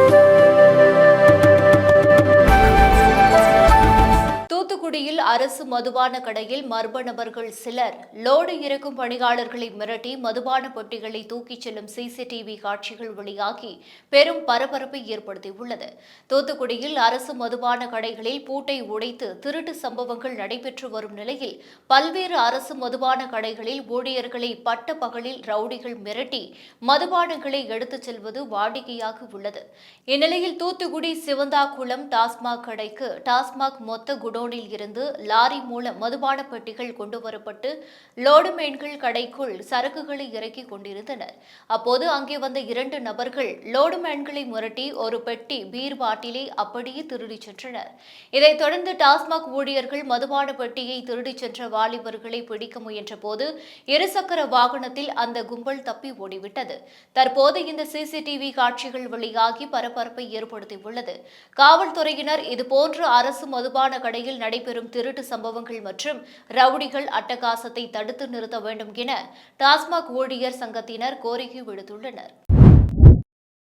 தூத்துக்குடியில் அரசு மதுபான கடையில் மர்ம நபர்கள் சிலர். லோடு இறக்கும் பணியாளர்களை மிரட்டி மதுபான பெட்டிகளை தூக்கிச் செல்லும் சிசிடிவி காட்சிகள் வெளியாகி பெரும் பரபரப்பை ஏற்படுத்தியுள்ளது. தூத்துக்குடியில் அரசு மதுபான கடைகளில் பூட்டை உடைத்து திருட்டு சம்பவங்கள் நடைபெற்று வரும் நிலையில் பல்வேறு அரசு மதுபான கடைகளில் ஊழியர்களை பட்ட பகலில் ரவுடிகள் மிரட்டி மதுபானங்களை எடுத்துச் செல்வது வாடிக்கையாக உள்ளது. இந்நிலையில் தூத்துக்குடி சிவந்தாக்குளம் டாஸ்மாக் கடைக்கு டாஸ்மாக் மொத்த குடோனில் இருந்து லாரி மூலம் மதுபான பெட்டிகள் கொண்டு வரப்பட்டு லோடு மேன்கள் கடைக்குள் சரக்குகளை இறக்கிக் கொண்டிருந்தனர். அப்போது அங்கே வந்த இரண்டு நபர்கள் லோடு மேன்களை முரட்டி ஒரு பெட்டி பீர் பாட்டிலை அப்படியே திருடிச் சென்றனர். இதைத் தொடர்ந்து டாஸ்மாக் ஊழியர்கள் மதுபான பெட்டியை திருடிச் சென்ற வாலிபர்களை பிடிக்க முயன்றபோது இருசக்கர வாகனத்தில் அந்த கும்பல் தப்பி ஓடிவிட்டது. தற்போது இந்த சிசிடிவி காட்சிகள் வெளியாகி பரபரப்பை ஏற்படுத்தியுள்ளது. காவல்துறையினர் இதுபோன்று அரசு மதுபான கடையில் நடைபெறும் திரு திருட்டு சம்பவங்கள் மற்றும் ரவுடிகள் அட்டகாசத்தை தடுத்து நிறுத்த வேண்டும் என டாஸ்மாக் ஊழியர் சங்கத்தினர் கோரிக்கை விடுத்துள்ளனர்.